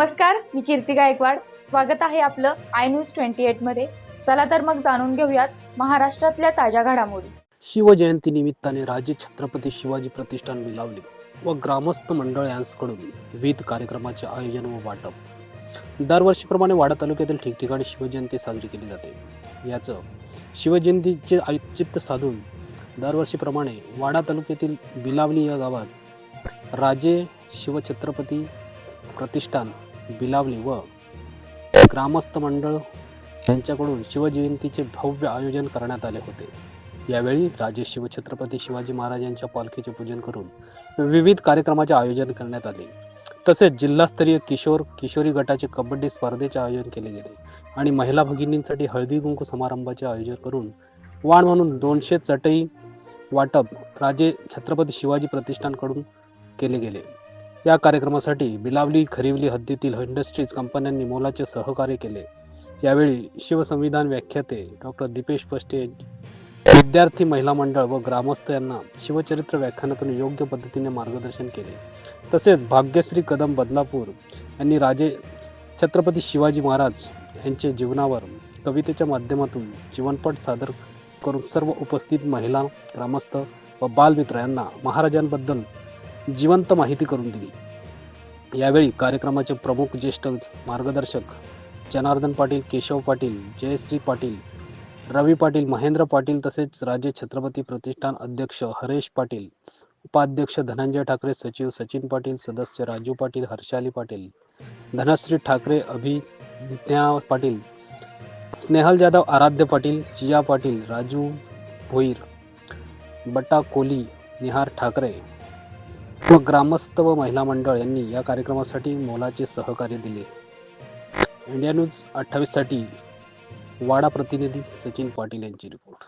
नमस्कार मी कीर्ती गायकवाड. स्वागत आहे आपलं आय न्यूज ट्वेंटी एटमध्ये चला तर मग जाणून घेऊयात महाराष्ट्रातल्या ताज्या घडामोडी. शिवजयंती निमित्ताने राजे छत्रपती शिवाजी प्रतिष्ठान मिलावले व ग्रामस्थ मंडळ यांकडून विविध कार्यक्रमाचे आयोजन व वाटप. दरवर्षीप्रमाणे वाडा तालुक्यातील ठिकठिकाणी शिवजयंती साजरी केली जाते. याचं शिवजयंतीचे औचित्य साधून दरवर्षीप्रमाणे वाडा तालुक्यातील बिलावली या गावात राजे शिवछत्रपती प्रतिष्ठान बिलावली व ग्रामस्थ मंडळ यांच्याकडून शिवजयंतीचे भव्य आयोजन करण्यात आले होते. यावेळी राजे शिवछत्रपती शिवाजी महाराजांच्या पालखीचे पूजन करून विविध कार्यक्रमाचे आयोजन करण्यात आले. तसेच जिल्हास्तरीय किशोर किशोरी गटाचे कबड्डी स्पर्धेचे आयोजन केले गेले आणि महिला भगिनींसाठी हळदी कुंकू समारंभाचे आयोजन करून वाण म्हणून दोनशे चटई वाटप राजे छत्रपती शिवाजी प्रतिष्ठानकडून केले गेले. या कार्यक्रमासाठी बिलावली खरिवली हद्दीतील इंडस्ट्रीज कंपन्यांनी मोलाचे सहकार्य केले. यावेळी शिवसंविधान व्याख्याते डॉक्टर दीपेश पष्टे विद्यार्थी महिला मंडळ व ग्रामस्थ यांना शिवचरित्र व्याख्यानातून योग्य पद्धतीने मार्गदर्शन केले. तसेच भाग्यश्री कदम बदलापूर यांनी राजे छत्रपती शिवाजी महाराज यांचे जीवनावर कवितेच्या माध्यमातून जीवनपट सादर करून सर्व उपस्थित महिला ग्रामस्थ व बालमित्र यांना महाराजांबद्दल जिवंत माहिती करून दिली. यावेळी कार्यक्रमाचे प्रमुख ज्येष्ठ मार्गदर्शक जनार्दन पाटील केशव पाटील जयश्री पाटील रवी पाटील महेंद्र पाटील तसेच राजे छत्रपती प्रतिष्ठान अध्यक्ष हरेश पाटील उपाध्यक्ष धनंजय ठाकरे सचिव सचिन पाटील सदस्य राजू पाटील हर्षाली पाटील धनश्री ठाकरे अभिज्ञा पाटील स्नेहल जाधव आराध्य पाटील जिया पाटील राजू भोईर बटा कोली निहार ठाकरे व ग्रामस्थ व महिला मंडळ यांनी या कार्यक्रमासाठी मोलाचे सहकार्य दिले. इंडिया न्यूज अठ्ठावीससाठी वाडा प्रतिनिधी सचिन पाटील यांची रिपोर्ट.